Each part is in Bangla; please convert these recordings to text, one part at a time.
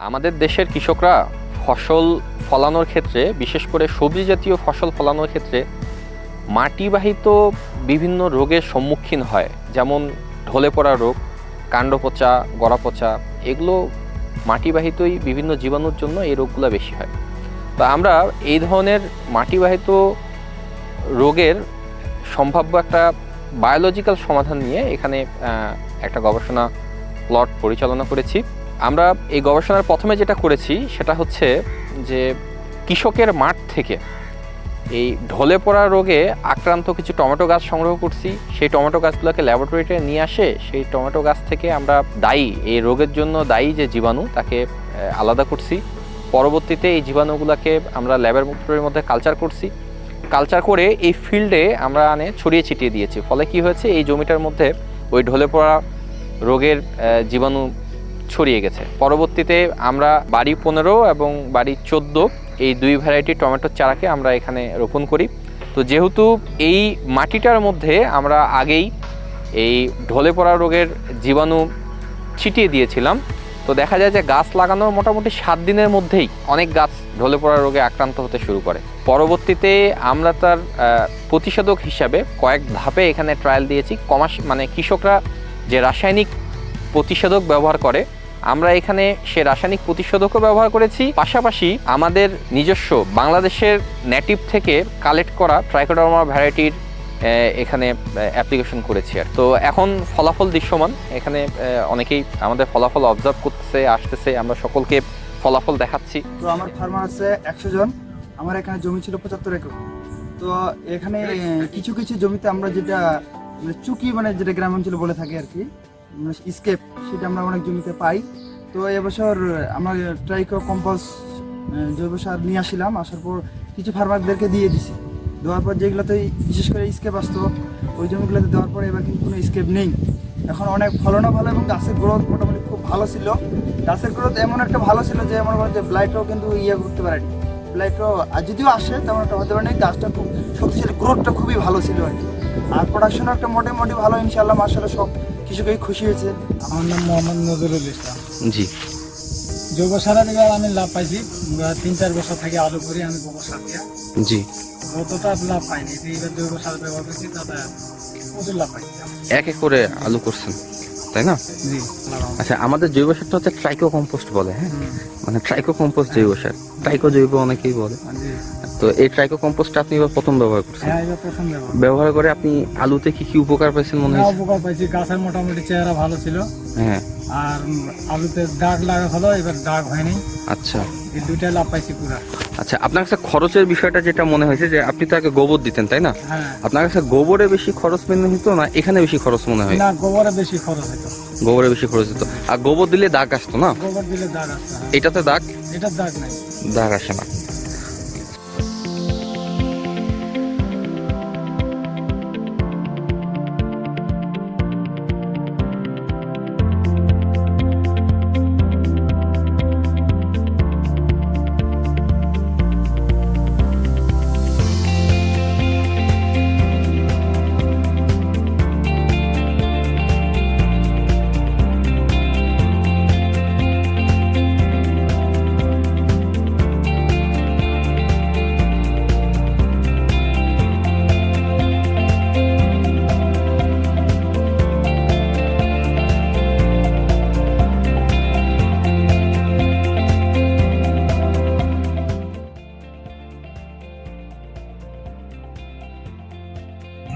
আমাদের দেশের কৃষকরা ফসল ফলানোর ক্ষেত্রে, বিশেষ করে সবজি জাতীয় ফসল ফলানোর ক্ষেত্রে মাটিবাহিত বিভিন্ন রোগের সম্মুখীন হয়। যেমন ঢলে পড়া রোগ কাণ্ড পচা গড়া পচা এগুলো মাটিবাহিতই বিভিন্ন জীবাণুর জন্য এই রোগগুলো বেশি হয়। তো আমরা এই ধরনের মাটিবাহিত রোগের সম্ভাব্য একটা বায়োলজিক্যাল সমাধান নিয়ে এখানে একটা গবেষণা প্লট পরিচালনা করেছি। আমরা এই গবেষণার প্রথমে যেটা করেছি সেটা হচ্ছে যে কৃষকের মাঠ থেকে এই ঢলে পড়া রোগে আক্রান্ত কিছু টমেটো গাছ সংগ্রহ করছি। সেই টমেটো গাছগুলোকে ল্যাবরেটরিতে নিয়ে আসে। সেই টমেটো গাছ থেকে আমরা দায়ী। এই রোগের জন্য দায়ী যে জীবাণু, তাকে আলাদা করছি। পরবর্তীতে এই জীবাণুগুলোকে আমরা ল্যাবের মুক্তরের মধ্যে কালচার করছি। কালচার করে এই ফিল্ডে আমরা আনে ছড়িয়ে ছিটিয়ে দিয়েছি। ফলে কি হয়েছে? এই জমিটার মধ্যে ওই ঢলে পড়া রোগের জীবাণু ছড়িয়ে গেছে। পরবর্তীতে আমরা বাড়ি পনেরো এবং বাড়ি চোদ্দ এই দুই ভ্যারাইটি টমেটোর চারাকে আমরা এখানে রোপণ করি। তো যেহেতু এই মাটিটার মধ্যে আমরা আগেই এই ঢলে পড়া রোগের জীবাণু ছিটিয়ে দিয়েছিলাম, তো দেখা যায় যে গাছ লাগানোর মোটামুটি সাত দিনের মধ্যেই অনেক গাছ ঢলে পড়া রোগে আক্রান্ত হতে শুরু করে। পরবর্তীতে আমরা তার প্রতিষেধক হিসাবে কয়েক ধাপে এখানে ট্রায়াল দিয়েছি। কমাস মানে কৃষকরা যে রাসায়নিক প্রতিষেধক ব্যবহার করে আমরা এখানে সে রাসায়নিক প্রতিষেধকও ব্যবহার করেছি। পাশাপাশি আমাদের নিজস্ব বাংলাদেশের নেটিভ থেকে কালেক্ট করা ট্রাইকোডার্মা ভ্যারাইটির এখানে অ্যাপ্লিকেশন করেছি আর তো এখন ফলাফল দৃশ্যমান। এখানে অনেকেই আমাদের ফলাফল অবজার্ভ করতেছে, আসতেছে। আমরা সকলকে ফলাফল দেখাচ্ছি। তো আমার ফার্মার আছে একশো জন। আমার এখানে জমি ছিল পঁচাত্তর একর। তো এখানে কিছু কিছু জমিতে আমরা যেটা মানে চুকি মানে যেটা গ্রাম অঞ্চলে বলে থাকি আর কি স্কেপ সেটা আমরা অনেক জমিতে পাই। তো এবছর আমরা ট্রাইকো কম্পোজ জৈব সার নিয়ে আসছিলাম আসার পর কিছু ফার্মারদেরকে দিয়ে দিছি। দেওয়ার পর যেগুলোতে বিশেষ করে স্কেপ আসতো, ওই জমিগুলোতে দেওয়ার পরে এবার কিন্তু কোনো স্কেপ নেই। এখন অনেক ফলনও ভালো এবং গাছের গ্রোথ মোটামুটি খুব ভালো ছিল। গাছের গ্রোথ এমন একটা ভালো ছিল যে মনে করেন যে ব্লাইটও কিন্তু ইয়ে করতে পারেনি। ব্লাইটও যদিও আসে, তেমন একটা হতে পারেনি। গাছটা খুব শক্তিশালী গ্রোথটা খুবই ভালো ছিল আর কি। আর প্রোডাকশনও একটা মোটামুটি ভালো ইনশাল্লাহ মাসাল্লাহ সব খুশি হয়েছে। আমার নাম মোহাম্মদ নজরুল ইসলাম। জি। জৈব সারা দিবার আমি লাভ পাইছি তিন চার বছর থেকে আলু করি আমি গোবর সার দিয়া। জি। অতটা লাভ পাইনি এইবার জৈব সার ব্যবহার করছি তাতে প্রচুর লাভ পাইছি। এক এক করে আলু করছেন তাই না? জি আচ্ছা আমাদের জৈব সারটা হচ্ছে ট্রাইকো কম্পোস্ট বলে হ্যাঁ? মানে ট্রাইকো কম্পোস্ট জৈব সার। ট্রাইকো জৈব অনেকেই বলে। তো এই ট্রাইকো কম্পোস্টটা আপনি এবার প্রথম ব্যবহার করছেন? হ্যাঁ এবার প্রথম ব্যবহার। ব্যবহার করে আপনি আলুতে কি কি উপকার পাইছেন মনে হ্যাঁ হয়েছে? উপকার পাইছি। গাছের মোটামুটি চেহারা ভালো ছিল। হ্যাঁ। আর আলুতে দাগ লাগা হলো এবার দাগ হয়নি। আচ্ছা। এই দুইটাই লাভ পাইছি পুরা। আচ্ছা আপনার কাছে খরচের বিষয়টা যেটা মনে হয়েছে যে আপনি তো আগে গোবর দিতেন তাই না? হ্যাঁ। আপনার কাছে গোবরে বেশি খরচ মনে হতো না এখানে বেশি খরচ মনে হয়? না গোবরে বেশি খরচ হতো গোবরে বেশি খরচ হতো আর গোবর দিলে দাগ আসতো না? গোবর দিলে দাগ আসতো হ্যাঁ। এটাতে দাগ? এটার দাগ নাই। দাগ আসে না।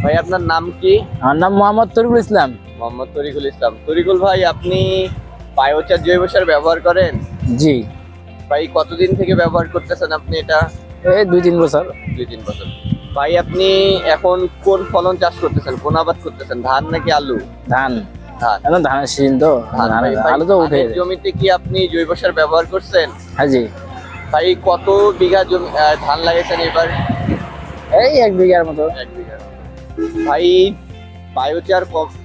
ভাই আপনার নাম কি? আমার নাম মোহাম্মদ তরিকুল ইসলাম। মোহাম্মদ তরিকুল ইসলাম। তরিকুল ভাই আপনি বায়োচার জৈব সার ব্যবহার করেন? জি। ভাই কতদিন থেকে ব্যবহার করতেছেন আপনি এটা? এই দুই তিন বছর। দুই তিন বছর। ভাই আপনি এখন কোন ফলন চাষ করতেছেন? কোন আবাদ করতেছেন? ধান নাকি আলু? ধান। ধান। এখন ধানের সিজন তো। আলু তো উঠে। জমিতে কি আপনি জৈব সার ব্যবহার করছেন? হ্যাঁ জি। ভাই কত বিঘা জমি ধান লাগাইছেন এবার? এই এক বিঘার মতো। এক বিঘা। ভাই বায়োচার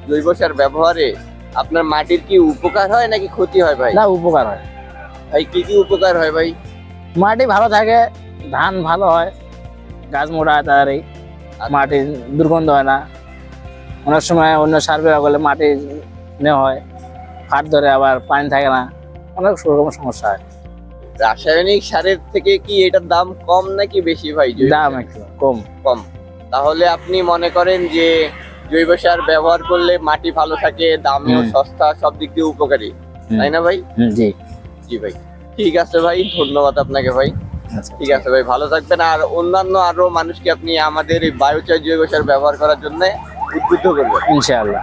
জৈব সার ব্যবহারে আপনার মাটির কি উপকার হয় নাকি ক্ষতি হয় ভাই? না উপকার হয়। ভাই কি কি উপকার হয় ভাই? মাটি ভালো থাকে ধান ভালো হয় গাছ মোটা হয় তাড়াতাড়ি। মাটি দুর্গন্ধ হয় না। অনেক সময় অন্য সার ব্যবহার করলে মাটি নে হয় ফাট ধরে আবার পানি থাকে না। অনেক রকম সমস্যা হয়। রাসায়নিক সারের থেকে কি এটার দাম কম নাকি বেশি ভাই? দাম একটু কম। কম। তাহলে আপনি মনে করেন যে জৈব সার ব্যবহার করলে মাটি ভালো থাকে দামেও সস্তা সব দিক দিয়ে উপকারী। তাই না ভাই? জি। জি ভাই। ঠিক আছে ভাই ধন্যবাদ আপনাকে ভাই। আচ্ছা। ঠিক আছে ভাই ভালো থাকবেন। আর অন্যান্য আরও মানুষকে আপনি আমাদের এই বায়োচার জৈব সার ব্যবহার করার জন্য উদ্বুদ্ধ করবেন। ইনশাআল্লাহ।